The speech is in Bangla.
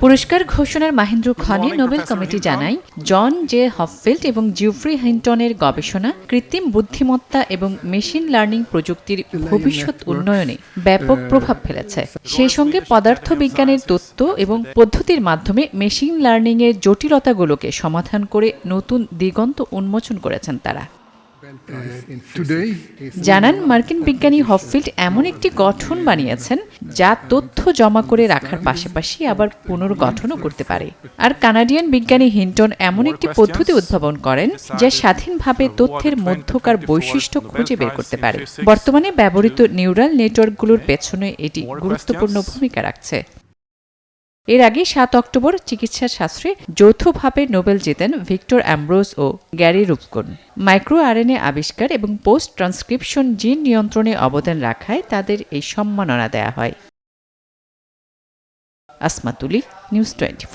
পুরস্কার ঘোষণার মাহেন্দ্র খনে নোবেল কমিটি জানায় জন জে হফফিল্ড এবং জিউফ্রি হিন্টনের গবেষণা কৃত্রিম বুদ্ধিমত্তা এবং মেশিন লার্নিং প্রযুক্তির ভবিষ্যৎ উন্নয়নে ব্যাপক প্রভাব ফেলেছে। সেই সঙ্গে পদার্থবিজ্ঞানের তত্ত্ব এবং পদ্ধতির মাধ্যমে মেশিন লার্নিংয়ের জটিলতাগুলোকে সমাধান করে নতুন দিগন্ত উন্মোচন করেছেন তারা। জানান মার্কিন বিজ্ঞানী হফফিল্ড এমন একটি গঠন বানিয়েছেন যা তথ্য জমা করে রাখার পাশাপাশি আবার পুনর্গঠনও করতে পারে। আর কানাডিয়ান বিজ্ঞানী হিন্টন এমন একটি পদ্ধতি উদ্ভাবন করেন যা স্বাধীনভাবে তথ্যের মধ্যকার বৈশিষ্ট্য খুঁজে বের করতে পারে। বর্তমানে ব্যবহৃত নিউরাল নেটওয়ার্কগুলোর পেছনে এটি গুরুত্বপূর্ণ ভূমিকা রাখছে। এর আগে সাত অক্টোবর চিকিৎসা শাস্ত্রে যৌথভাবে নোবেল জেতেন ভিক্টর অ্যাম্ব্রোস ও গ্যারি রুপকন। মাইক্রো আরএনএ আবিষ্কার এবং পোস্ট ট্রান্সক্রিপশন জিন নিয়ন্ত্রণে অবদান রাখায় তাদের এই সম্মাননা দেয়া হয়। আসমাতুলি, নিউজ টোয়েন্টি